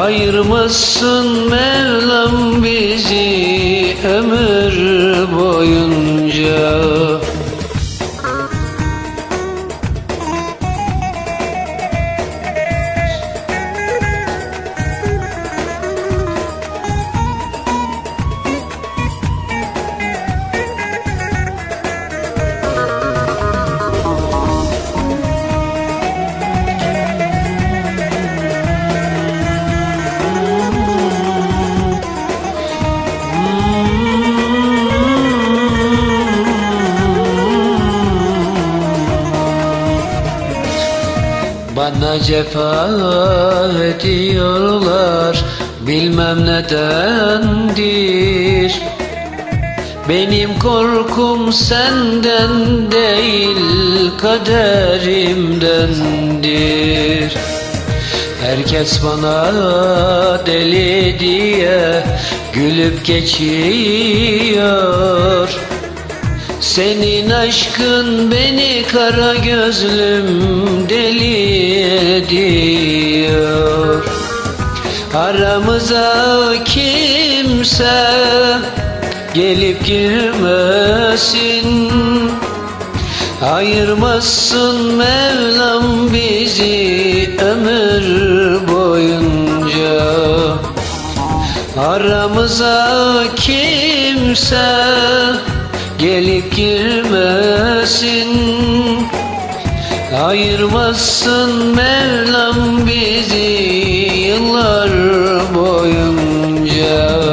Ayırmasın Mevlam bizi ömür boyunca Bana cefa ediyorlar Bilmem nedendir. Benim korkum senden değil Kaderimdendir. Herkes bana deli diye Gülüp geçiyor senin aşkın beni kara gözlüm deli ediyor. Aramıza kimse gelip girmesin. Ayırmasın Mevlam bizi ömür boyunca. Aramıza kimse Gelip girmesin Ayırmasın Mevlam bizi yıllar boyunca.